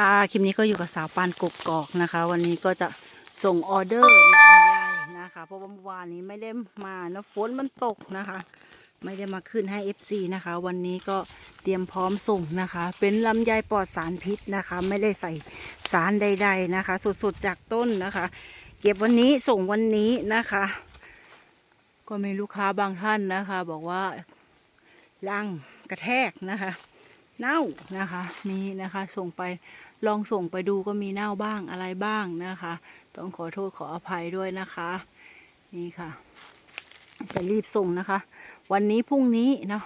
ค่ะคลิปนี้ก็อยู่กับสาวปานกกกอกนะคะ วันนี้ก็จะส่งออเดอร์ลำไยนะคะเพราะว่าเมื่อวานนี้ไม่ได้มานะฝนมันตกนะคะ ไม่ได้มาขึ้นให้ FC นะคะ วันนี้ก็เตรียมพร้อมส่งนะคะ เป็นลำไยปลอดสารพิษนะคะ ไม่ได้ใส่สารใด ๆนะคะ สดๆจากต้นนะคะ เก็บวันนี้ส่งวันนี้นะคะ ก็มีลูกค้าบางท่านนะคะ บอกว่าลังกระแทกนะคะ เน่านะคะมีนะคะส่งไป ลองส่งไปดูก็มีเน่าบ้างอะไรบ้างนะคะ ต้องขอโทษขออภัยด้วยนะคะ นี่ค่ะจะรีบส่งนะคะ วันนี้พรุ่งนี้เนาะ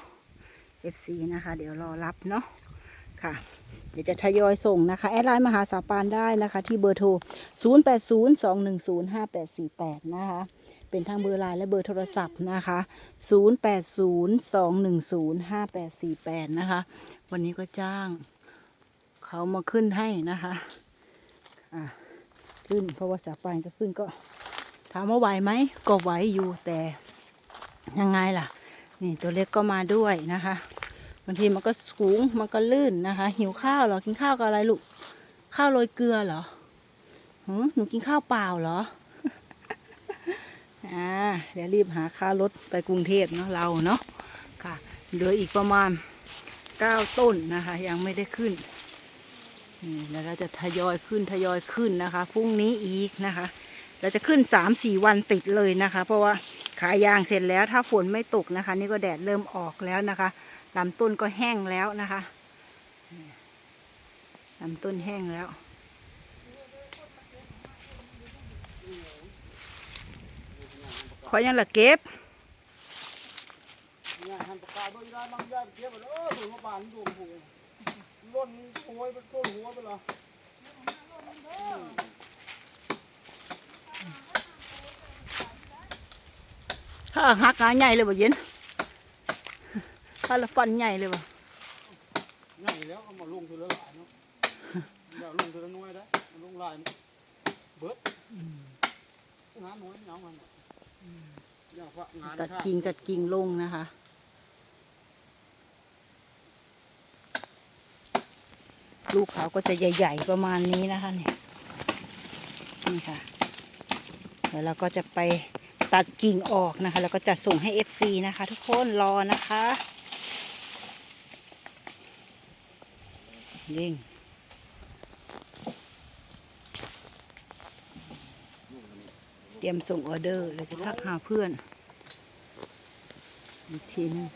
FC นะคะ เดี๋ยวรอรับเนาะค่ะ เดี๋ยวจะทยอยส่งนะคะ แอดไลน์มหาสาปานได้นะคะ ที่เบอร์โทร 0802105848 นะคะ เป็นทั้งเบอร์ไลน์และเบอร์โทรศัพท์นะคะ 0802105848 นะคะ วันนี้ก็จ้าง เขามาขึ้นให้นะคะอะขึ้นเพราะว่าสาปานก็ขึ้นก็ถามว่าไหวไหมก็ไหวอยู่แต่ยังไงล่ะ นี่ตัวเล็กก็มาด้วยนะคะบางทีมันก็สูงมันก็ลื่นนะคะ หิวข้าวเหรอกินข้าวกับอะไรลูกข้าวโรยเกลือเหรอหือหนูกินข้าวเปล่าเหรออ่าเดี๋ยวรีบหาค่ารถไปกรุงเทพเนาะเราเนาะค่ะเหลืออีกประมาณเก้าต้นนะคะ ยังไม่ได้ขึ้น นี่แล้วเราจะทยอยขึ้นทยอยขึ้นนะคะพรุ่งนี้อีกนะคะ เราจะขึ้นสามสี่วันติดเลยนะคะ เพราะว่าขายยางเสร็จแล้วถ้าฝนไม่ตกนะคะ นี่ก็แดดเริ่มออกแล้วนะคะลำต้นก็แห้งแล้วนะคะลำต้นแห้งแล้วขอยังละเก็บเนี่ยหันปากกาเบิ่งได้บางอย่างเทียบเออถึงมาบานดูหู ล้นโอยเป็นต้นหัวไปละถ้าหักหาใหญ่เลยบ่เย็นถ้าละฟันใหญ่เลยบ่ง่ายแล้วเอามาลงทีละหลายเนาะอย่าลงทีละน้อยได้เอาลงหลายเบิดงานน้อยเหงามันอย่าฝากงานตัดกิ่งตัดกิ่งลงนะคะ ลูกเขาก็จะใหญ่ ๆ ประมาณนี้นะคะเนี่ยนี่ค่ะแล้วเราก็จะไปตัดกิ่งออกนะคะ แล้วก็จะส่งให้ FC นะคะ ทุกคนรอนะคะยิงเตรียมส่งออเดอร์เราจะทักหาเพื่อน อีกทีนึง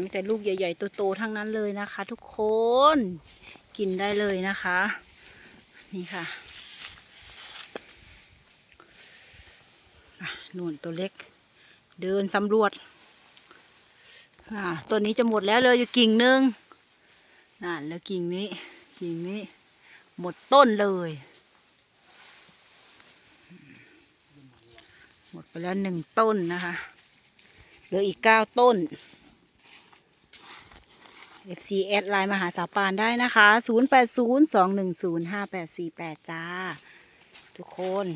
มีแต่ลูกใหญ่ๆโตๆทั้งนั้นเลยนะคะ ทุกคนกินได้เลยนะคะ นี่ค่ะนูนตัวเล็ก เดินสำรวจตัวนี้จะหมดแล้วเลยอยู่กิ่งหนึ่งนั่นแล้วกิ่งนี้ กิ่งนี้ หมดต้นเลย หมดไปแล้วหนึ่งต้นนะคะเหลืออีกเก้าต้น FC แอดไลน์มาหาสาวปานได้นะคะ 0802105848 จ้า ทุกคน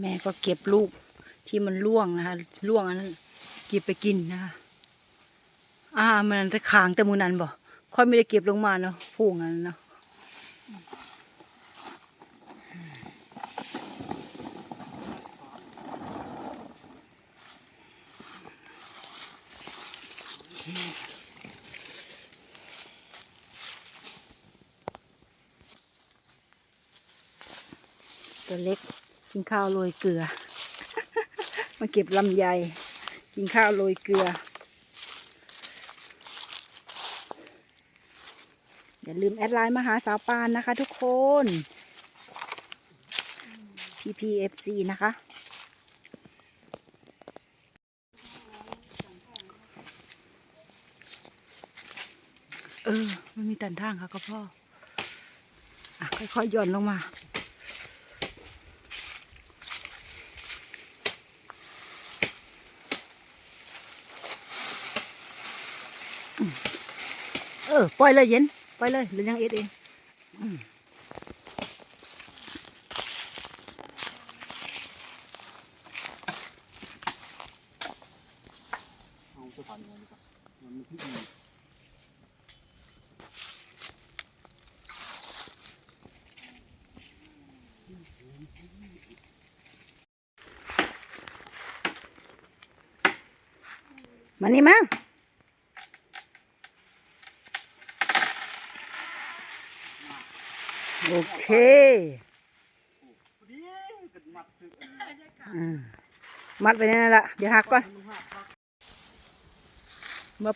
แม่ก็เก็บลูกที่มันร่วงนะคะร่วงอันนั้นเก็บไปกินนะคะอ่ามันจะขางแต่มือนั้นบ่ ค่อยไม่ได้เก็บลงมาเนาะพูงอันนั้นเนาะตัวเล็กกินข้าวโรยเกลือ มาเก็บลำไย กินข้าวโรยเกลือ อย่าลืมแอดไลน์มาหาสาวปานนะคะทุกคน PPFC นะคะ เออ มันมีตันทางค่ะก็พ่ออะค่อยๆย่อนลงมาเออ ปล่อยเลยเย็น ไปเลยเดี๋ยวยังเอ็ดเองเอาไปพันกันดีกว่ามันมันที่ดีมานี่มา โอเคมัดไปนี่แหละเดี๋ยวหักก่อนมา